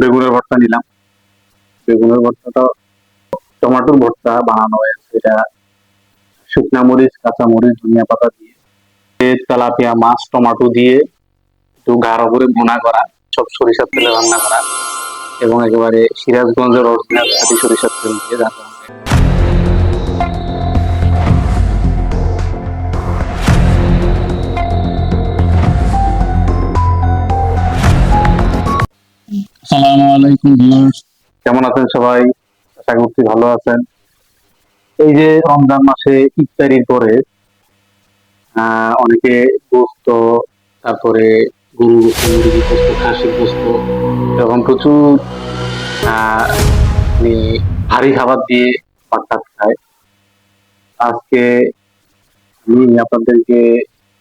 বেগুনের ভর্তা নিলাম। বেগুনের ভর্তাটা টমাটোর ভর্তা বানানো হয়েছে। এটা শুকনা মরিচ, কাঁচা মরিচ, ধনিয়া পাতা দিয়ে। তেলাপিয়া, মাছ, টমাটো দিয়ে একটু গাঢ় করে ভুনা করা, সব সরিষার তেলে রান্না করা এবং একেবারে সিরাজগঞ্জের অরিজিনাল সরিষার তেল দিয়ে রান্না কেমন আছেন সবাই? আশা করছি ভালো আছেন। এই যে রমজান মাসে ইফতারির পরে অনেকে গোস্ত, তারপরে গরু গোস্ত গোস্ত এরকম প্রচুর মানে ভারী খাবার দিয়ে ভাত খায়। আজকে আমি আপনাদেরকে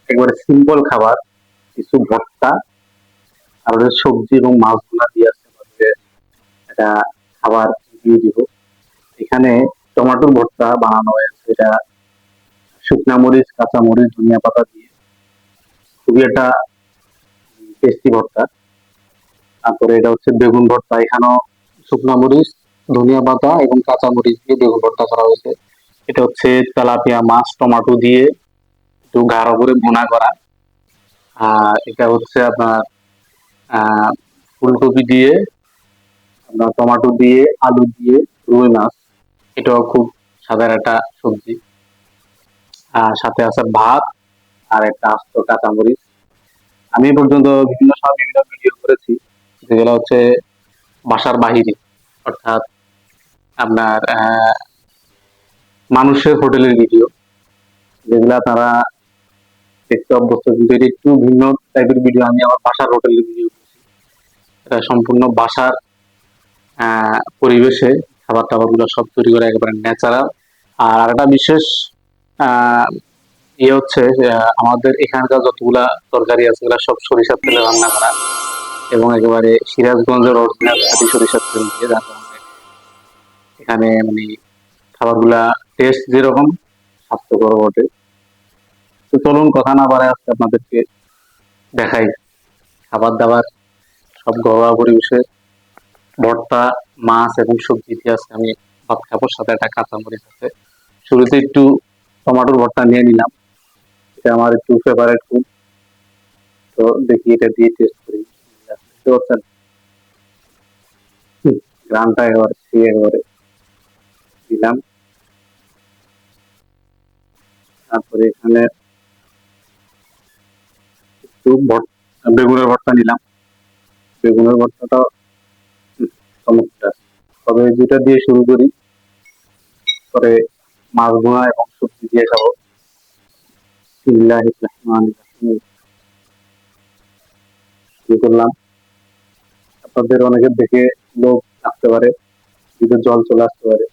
একবারে সিম্পল খাবার, কিছু ভর্তা, আর সবজি এবং মাছগুলা দিয়ে একটা খাবার দিয়ে দিব। এখানে টমেটোর ভর্তা বানানো হয়েছে। এটা শুকনা মরিচ, কাঁচা মরিচ, ধনিয়া পাতা দিয়ে। খুবই একটা টেস্টি ভর্তা। তারপরে এটা হচ্ছে বেগুন ভর্তা। এখানেও শুকনা মরিচ, ধনিয়া পাতা এবং কাঁচা মরিচ দিয়ে বেগুন ভর্তা করা হয়েছে। এটা হচ্ছে তেলাপিয়া মাছ, টমেটো দিয়ে একটু গাঢ় করে ভুনা করা। আর এটা হচ্ছে আপনার ফুলকপি দিয়ে আপনার টমেটো দিয়ে, আলু দিয়ে, রুই মাছ, এটাও খুব সাধারণ একটা সবজি। আর সাথে আছে ভাত আর একটা আস্ত কাঁচামরিচ। আমি পর্যন্ত বিভিন্ন সময় বিভিন্ন ভিডিও করেছি, যেগুলো হচ্ছে বাসার বাহিরে। অর্থাৎ আপনার মানুষের হোটেলের ভিডিও, যেগুলো আপনারা দেখতে অভ্যস্ত, কিন্তু একটু ভিন্ন টাইপের ভিডিও। আমি আমার বাসার হোটেলের ভিডিও করছি। এটা সম্পূর্ণ বাসার পরিবেশে খাবার টাবারগুলো সব তৈরি করে একেবারে ন্যাচারাল আর একটা বিশেষ ইয়ে হচ্ছে আমাদের এখানকার যতগুলা তরকারি আছে এগুলা সব সরিষার তেলে রান্না করা এবং একেবারে সিরাজগঞ্জের অরিজিনাল সরিষার তেল দিয়ে রান্না এখানে মানে খাবারগুলা টেস্ট যেরকম স্বাস্থ্যকর বটে। তো চলুন, কথা না বাড়ায় আজকে আপনাদেরকে দেখাই খাবার দাবার সব ঘরোয়া পরিবেশে ভর্তা, মাছ এবং সবজি দিয়ে আজকে আমি ভাত খাব, সাথে একটা কাঁচামরিচ আছে। শুরুতে একটু টমেটোর ভর্তা নিয়ে নিলাম। এটা আমার একটু ফেভারিট ফুড তো দেখি এটা দিয়ে টেস্ট করি। গ্রামটা একেবারে দিলাম। তারপরে এখানে একটু বেগুনের ভর্তা নিলাম। বেগুনের ভর্তাটা চমৎকার তবে দিয়ে শুরু করি। পরে মাছ এবং সবজি দিয়ে খাব। করলাম। আপনাদের অনেকের দেখে লোক আসতে পারে, কিন্তু জল চলে আসতে পারে।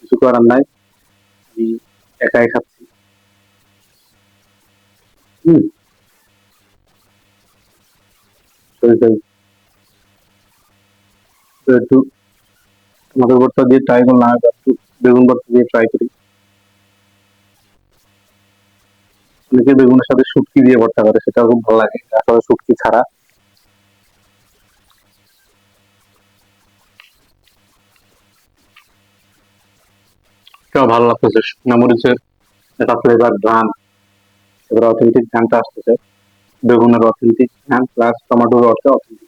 কিছু করার নাই। আমি একাই খাচ্ছি। হম। একটু টমেটো ভর্তা দিয়ে ট্রাই করলাম একটু বেগুন ভর্তা দিয়ে ট্রাই করি। অনেকে বেগুনের সাথে শুটকি দিয়ে ভর্তা করে, সেটাও খুব ভালো লাগে আসলে শুটকি ছাড়া। ভালো লাগতেছে, শুকনা মরিচের একটা ফ্লেভার গান এবার অথেন্টিক গানটা আসতেছে, বেগুনের অথেন্টিক গান প্লাস টমেটোর অর্থে অথেন্টিক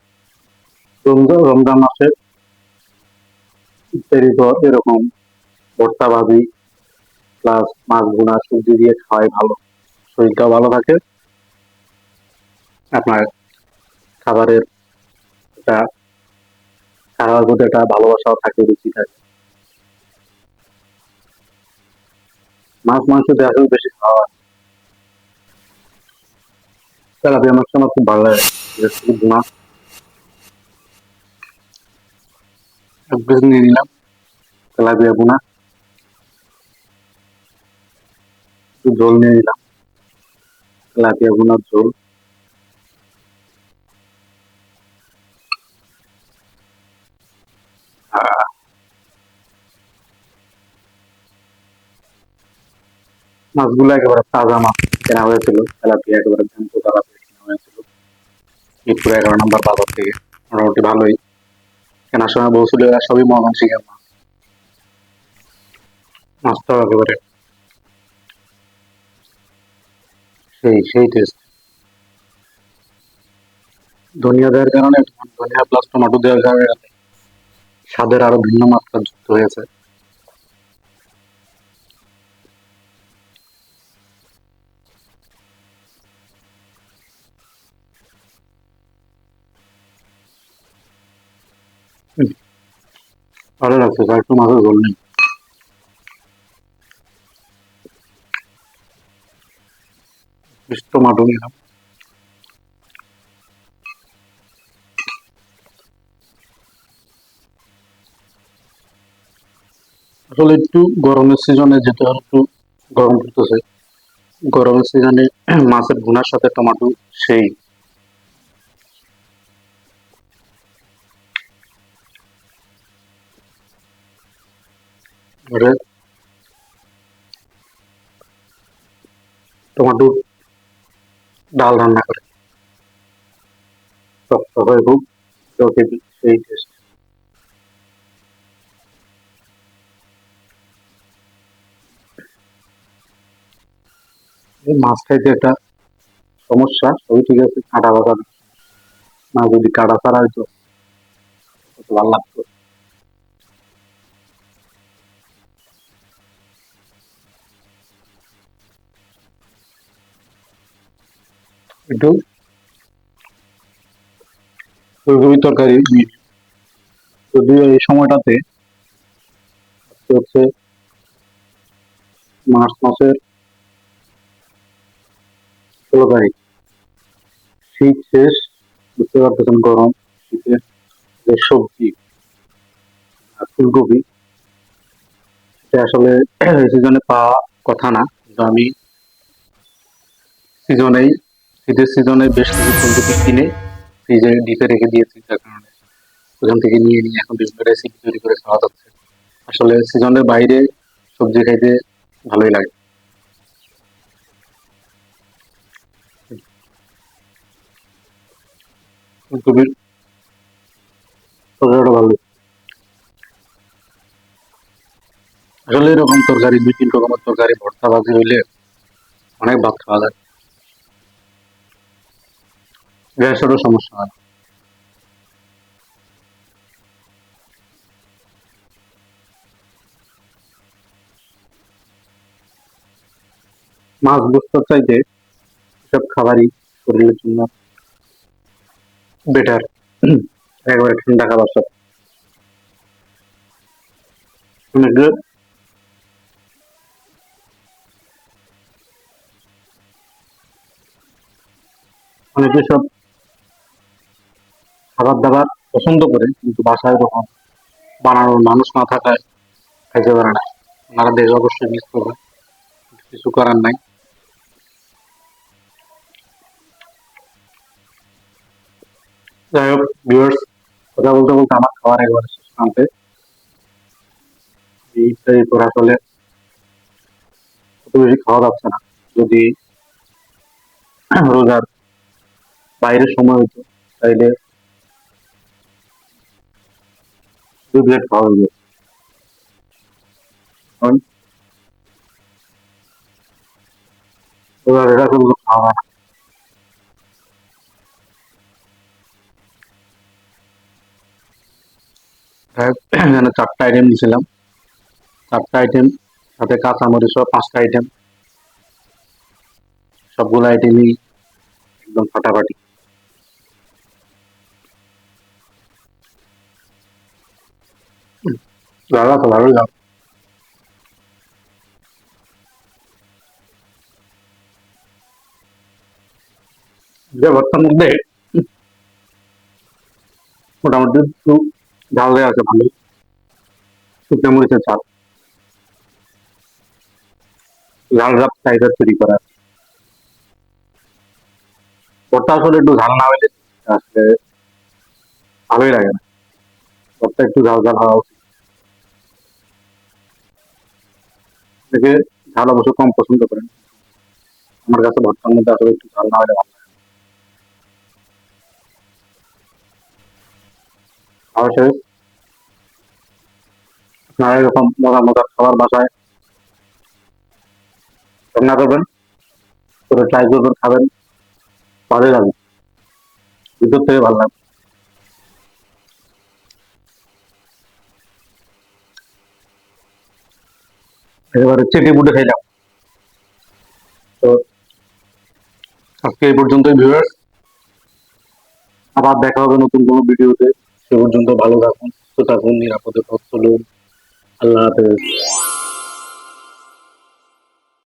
রমজান রমজান মাসে ইফতারির পর এরকম, ভর্তা প্লাস মাছ ভুনা, সবজি দিয়ে খাওয়াই ভালো। শরীরটাও ভালো থাকে। আপনার খাবারের একটা, খাওয়ার প্রতি একটা ভালোবাসাও থাকে রুচি থাকে। মাছ, মাংস আসলে বেশি খাওয়া হয়। তেলাপিয়া মাছটা আমার খুব ভালো লাগে। রেসিপি এক পিস নিয়ে নিলাম। তেলাপিয়া একটু ঝোল নিয়ে নিলাম। মাছগুলো একেবারে তাজা মাছ। কেনা হয়েছিল। তেলাপিয়া একেবারে জ্যান্ত তেলাপিয়া কেনা হয়েছিল। মিরপুর এগারো নম্বর বাজার থেকে। মোটামুটি ভালোই। ময়মনসিংহের মাছ একেবারে। সেই সেই টেস্ট ধনিয়া দেওয়ার কারণে, ধনিয়া প্লাস টমেটো দেওয়ার কারণে, স্বাদের আরও ভিন্ন মাত্রা যুক্ত হয়েছে। ভালো লাগছে একটু মাছের ঝোল টমাটো নিলাম। আসলে একটু গরমের সিজনে যেতে হলে একটু গরম পড়তেছে, গরমের সিজনে মাছের ভুনার সাথে টমাটো সেই এবারে টমেটো ডাল রান্না করে। শক্ত হয়ে খুব সেই টেস্ট মাছ খাইতে একটা সমস্যা, সবই ঠিক আছে, কাঁটা বাঁধা না। যদি কাঁটা ছাড়া হইতো ভালো লাগতো। একটু। ফুলকপি তরকারি যদিও এই সময়টাতে হচ্ছে মার্চ মাসের ষোলো তারিখ। শীত শেষ, বুঝতে পারতেছেন গরম শীতের যে সবজি আর ফুলকপি এটা আসলে সিজনে পাওয়া কথা না। কিন্তু আমি সিজনেই শীতের সিজনে বেশ কিছু ফুলকপি কিনে ফ্রিজে ডিপে রেখে দিয়েছি, যার কারণে ওখান থেকে নিয়ে নিয়ে এখন বিভিন্ন রেসিপি তৈরি করে খাওয়া যাচ্ছে। আসলে সিজনের বাইরে সবজি খাইতে ভালোই লাগে। আসলে এরকম তরকারি দুই তিন রকমের তরকারি, ভর্তা, ভাজি হইলে অনেক ভাত খাওয়া যায়। গ্যাসেরও সমস্যা হয়। মাছ বস্তার চাইতে সব খাবারই শরীরের জন্য বেটার একবারে ঠান্ডা খাবার সব। অনেকে অনেকে সব খাবার দাবার পছন্দ করে, কিন্তু বাসায় এরকম বানানোর মানুষ না থাকায় খাইতে পারে না। ওনারা দেখে অবশ্যই মিস করবে। কিছু করার নাই। যাই হোক ভিউয়ার্স কথা বলতে বলতে আমার খাবার একবারে শেষ প্রান্তে। ইফতারি করে আসলে অত বেশি খাওয়া যাচ্ছে না। যদি রোজার বাইরের সময় হইতো, তাইলে দু প্লেট খাওয়া হয়ে হোক, এখানে চারটা আইটেম দিয়েছিলাম চারটা আইটেম সাথে সহ পাঁচটা আইটেম সবগুলো আইটেমই একদম ফাটাফাটি। ভালো তো ভালোই লাগল যে ভর্তার মধ্যে মোটামুটি একটু ঝাল দেওয়া আছে ভালোই শুকনো মরিচের ঝাল ঝাল ঝাল টাইপের তৈরি করা ভর্তা আসলে একটু ঝাল না হলে আসলে ভালোই লাগে না ভর্তা একটু ঝাল উচিত। ঝাল অবশ্য কম পছন্দ করেন। আমার কাছে ভর্তার মধ্যে আসলে একটু ঝাল না হলে ভালো লাগে না। অবশ্যই আপনারা এরকম মজার খাবার বাসায় রান্না করবেন করে ট্রাই করবেন, খাবেন, ভালোই লাগবে ভিতর থেকে ভালো লাগবে এবারে চেটে বুটে খাইলাম। তো আজকে এই পর্যন্তই ভিউয়ার্স আবার দেখা হবে নতুন কোনো ভিডিওতে। সে পর্যন্ত ভালো থাকুন, সুস্থ থাকুন, নিরাপদে পথ চলুন আল্লাহ হাফেজ।